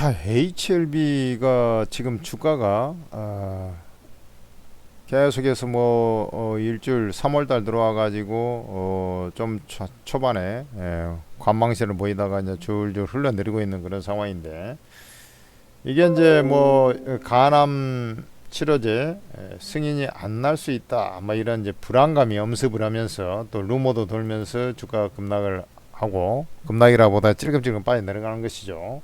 자, HLB가 지금 주가가 아, 계속해서 뭐 어, 일주일 3월달 들어와 가지고 어, 좀 초, 초반에 예, 관망세를 보이다가 이제 줄줄 흘러내리고 있는 그런 상황인데 이게 이제 뭐 간암 치료제 예, 승인이 안 날 수 있다. 뭐 이런 이제 불안감이 엄습을 하면서 또 루머도 돌면서 주가 급락을 하고 급락이라보다 찔끔찔끔 빠져 내려가는 것이죠.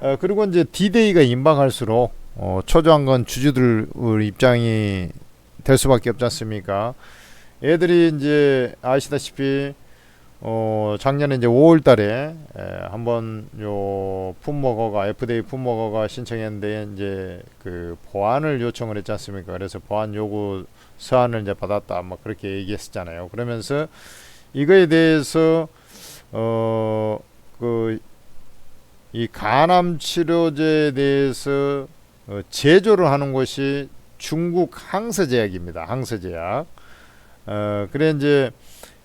어, 그리고 이제 D-Day가 임박할수록 어, 초조한 건 주주들 입장이 될 수밖에 없지 않습니까? 애들이 이제 아시다시피 어, 작년에 이제 5월 달에 에, 한번 요 품목어가 FDA 품목어가 신청했는데 이제 그 보완을 요청을 했지 않습니까? 그래서 보완 요구 서한을 이제 받았다, 뭐 그렇게 얘기했었잖아요. 그러면서 이거에 대해서 어그 이 간암 치료제에 대해서 어, 제조를 하는 곳이 중국 항서제약입니다. 항서제약. 어, 그래 이제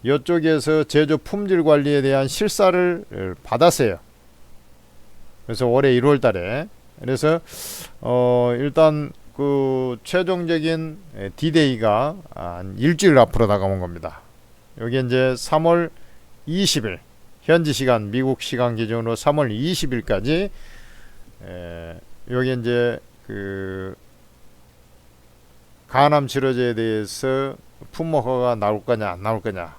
이쪽에서 제조 품질 관리에 대한 실사를 어, 받았어요. 그래서 올해 1월 달에. 그래서 어, 일단 그 최종적인 디데이가 한 일주일 앞으로 다가온 겁니다. 여기 이제 3월 20일 현지 시간 미국 시간 기준으로 3월 20일까지 에, 여기 이제 그 간암 치료제에 대해서 품목허가 나올 거냐 안 나올 거냐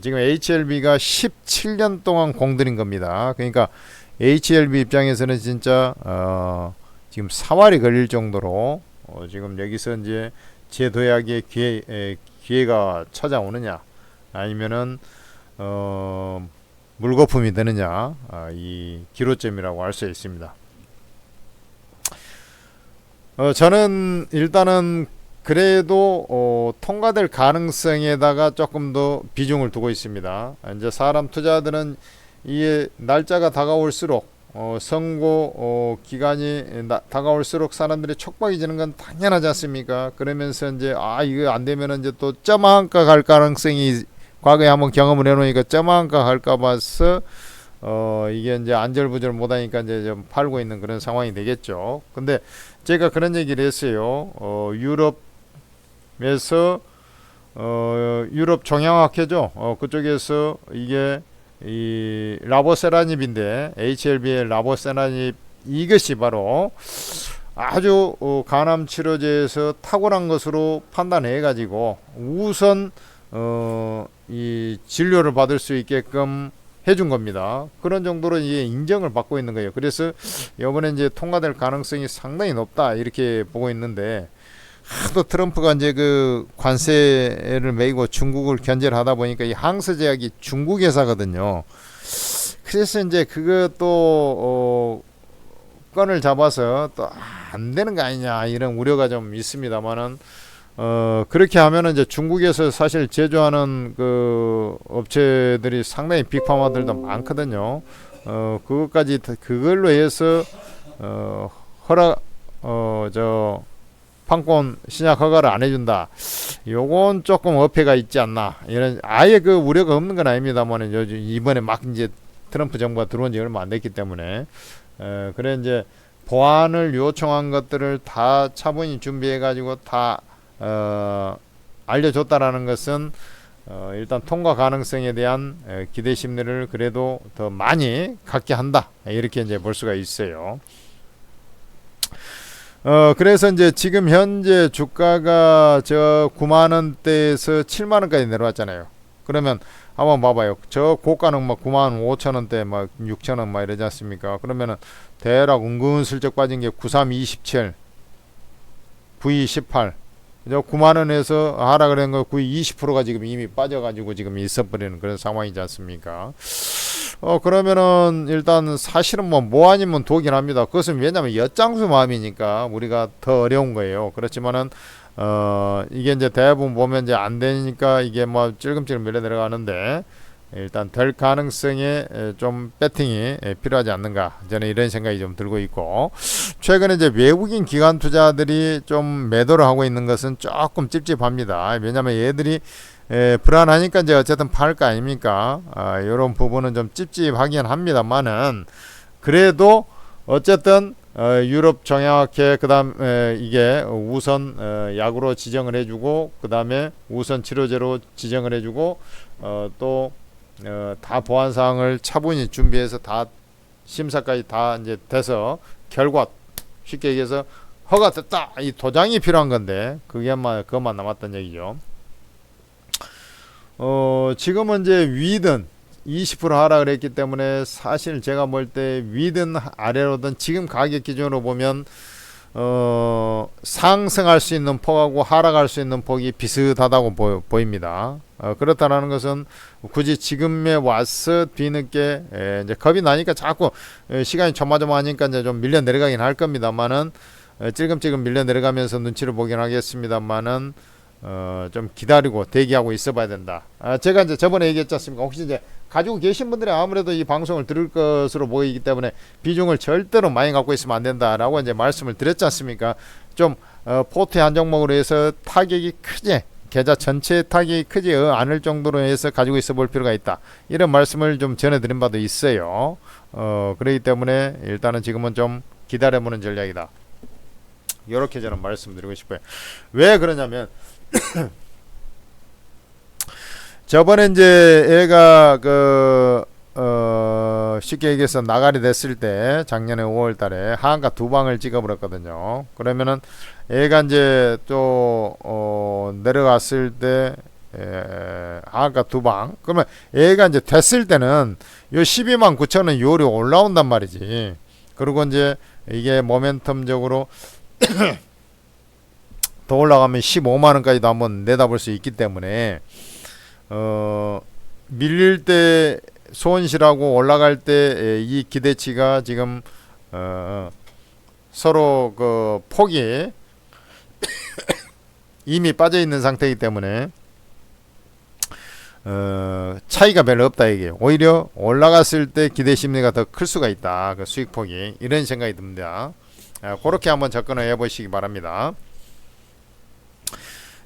지금 HLB가 17년 동안 공들인 겁니다. 그러니까 HLB 입장에서는 진짜 어, 지금 사활이 걸릴 정도로 어, 지금 여기서 이제 제도약의 기회 에, 기회가 찾아오느냐 아니면은 어, 물거품이 되느냐 아, 이 기로점이라고 할 수 있습니다. 어, 저는 일단은 그래도 어, 통과될 가능성에다가 조금 더 비중을 두고 있습니다. 이제 사람 투자들은 이게 날짜가 다가올수록 어, 선고 어, 기간이 나, 다가올수록 사람들이 촉박이 지는 건 당연하지 않습니까? 그러면서 이제 아 이거 안 되면은 이제 또 점한가 갈 가능성이 과거에 한번 경험을 해놓으니까 점한가 할까 봐서 어 이게 이제 안절부절 못하니까 이제 좀 팔고 있는 그런 상황이 되겠죠. 근데 제가 그런 얘기를 했어요. 어 유럽에서 어 유럽 종양학회죠. 어 그쪽에서 이게 이 라보세라닙인데 HLB의 라보세라닙 이것이 바로 아주 어, 간암 치료제에서 탁월한 것으로 판단해 가지고 우선 어, 이 진료를 받을 수 있게끔 해준 겁니다. 그런 정도로 이제 인정을 받고 있는 거예요. 그래서 이번에 이제 통과될 가능성이 상당히 높다 이렇게 보고 있는데 하도 트럼프가 이제 그 관세를 매기고 중국을 견제를 하다 보니까 이 항서 제약이 중국 회사거든요. 그래서 이제 그것도 어, 건을 잡아서 또 안 되는 거 아니냐 이런 우려가 좀 있습니다만은 어 그렇게 하면은 이제 중국에서 사실 제조하는 그 업체들이 상당히 빅파마들도 많거든요. 어 그것까지 다- 그걸로 해서 어 허락 어 저 판권 신약 허가를 안 해준다. 요건 조금 어폐가 있지 않나 이런 아예 그 우려가 없는 건 아닙니다만은 요즘 이번에 막 이제 트럼프 정부가 들어온 지 얼마 안 됐기 때문에 어 그래 이제 보안을 요청한 것들을 다 차분히 준비해 가지고 다 어, 알려줬다라는 것은 어, 일단 통과 가능성에 대한 에, 기대 심리를 그래도 더 많이 갖게 한다 이렇게 이제 볼 수가 있어요. 어 그래서 이제 지금 현재 주가가 저 9만 원대에서 7만 원까지 내려왔잖아요. 그러면 한번 봐봐요. 저 고가는 막 9만 5천 원대 막 6천 원 막 이러지 않습니까? 그러면은 대략 은근슬쩍 빠진 게 93, 27, 92, 18. 저 9만 원에서 하라 그런 거 거의 20%가 지금 이미 빠져가지고 지금 있어버리는 그런 상황이지 않습니까? 어 그러면은 일단 사실은 뭐 뭐 아니면 독긴 합니다. 그것은 왜냐면 엿장수 마음이니까 우리가 더 어려운 거예요. 그렇지만은 어 이게 이제 대부분 보면 이제 안 되니까 이게 뭐 찔끔찔끔 밀려 내려가는데 일단 될 가능성에 에, 좀 배팅이 에, 필요하지 않는가 저는 이런 생각이 좀 들고 있고 최근에 이제 외국인 기관 투자들이 좀 매도를 하고 있는 것은 조금 찝찝합니다. 왜냐하면 얘들이 에, 불안하니까 이제 어쨌든 팔 거 아닙니까? 아, 이런 부분은 좀 찝찝하긴 합니다만은 그래도 어쨌든 어, 유럽 정형학회 그다음 에, 이게 우선 어, 약으로 지정을 해주고 그다음에 우선 치료제로 지정을 해주고 어, 또 다 보안 사항을 차분히 준비해서 다 심사까지 다 이제 돼서 결과 쉽게 얘기해서 허가 됐다 이 도장이 필요한 건데 그게만 그것만 남았던 얘기죠. 어 지금은 이제 위든 20% 하락을 했기 때문에 사실 제가 볼 때 위든 아래로든 지금 가격 기준으로 보면 어 상승할 수 있는 폭하고 하락할 수 있는 폭이 비슷하다고 보, 보입니다. 어, 그렇다라는 것은 굳이 지금에 와서 뒤늦게 에, 이제 겁이 나니까 자꾸 에, 시간이 조마조마하니까 이제 좀 밀려 내려가긴 할 겁니다만은 에, 찔끔찔끔 밀려 내려가면서 눈치를 보긴 하겠습니다만은 어, 좀 기다리고 대기하고 있어봐야 된다. 아, 제가 이제 저번에 얘기했지 않습니까? 혹시 이제 가지고 계신 분들이 아무래도 이 방송을 들을 것으로 보이기 때문에 비중을 절대로 많이 갖고 있으면 안 된다라고 이제 말씀을 드렸지 않습니까? 좀 어, 포트 한 종목으로 해서 타격이 크지 계좌 전체 타격이 크지 않을 정도로 해서 가지고 있어 볼 필요가 있다. 이런 말씀을 좀 전해드린 바도 있어요. 어, 그렇기 때문에 일단은 지금은 좀 기다려보는 전략이다. 이렇게 저는 말씀드리고 싶어요. 왜 그러냐면 저번에 이제 애가 그, 어, 쉽게 얘기해서 나가리 됐을 때 작년에 5월 달에 하한가 두 방을 찍어 버렸거든요. 그러면은 애가 이제 또, 어, 내려갔을 때, 에, 하한가 두 방. 그러면 애가 이제 됐을 때는 요 12만 9천원 요리 올라온단 말이지. 그리고 이제 이게 모멘텀적으로 더 올라가면 15만 원까지도 한번 내다볼 수 있기 때문에 어 밀릴 때 손실하고 올라갈 때 이 기대치가 지금 어 서로 그 폭이 이미 빠져 있는 상태이기 때문에 어 차이가 별로 없다 이게 오히려 올라갔을 때 기대 심리가 더 클 수가 있다 그 수익 폭이 이런 생각이 듭니다. 아, 그렇게 한번 접근을 해보시기 바랍니다.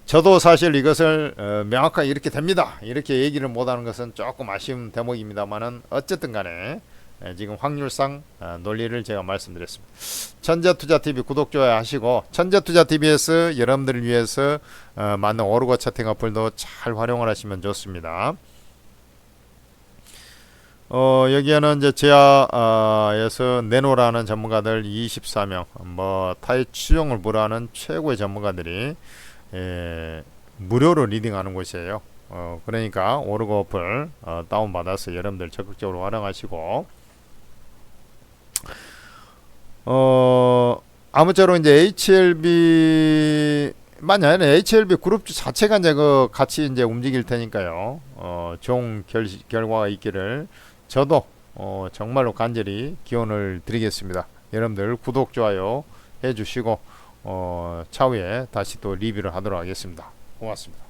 저도 사실 이것을 어, 명확하게 이렇게 됩니다. 이렇게 얘기를 못하는 것은 조금 아쉬운 대목입니다만은 어쨌든 간에 에, 지금 확률상 어, 논리를 제가 말씀드렸습니다. 천재투자TV 구독 좋아요 하시고 천재투자TV에서 여러분들을 위해서 어, 맞는 오르고 채팅 어플도 잘 활용을 하시면 좋습니다. 어, 여기에는 이제 제아에서 내노라는 전문가들 24명, 뭐 타의 추종을 불하는 최고의 전문가들이 에, 무료로 리딩하는 곳이에요. 어, 그러니까 오르고 어플 어, 다운 받아서 여러분들 적극적으로 활용하시고 어, 아무쪼록 이제 HLB 만약에 HLB 그룹주 자체가 이제 그 같이 이제 움직일 테니까요. 어, 좋은 결, 결과가 있기를 저도 어, 정말로 간절히 기원을 드리겠습니다. 여러분들 구독 좋아요 해주시고 어, 차후에 다시 또 리뷰를 하도록 하겠습니다. 고맙습니다.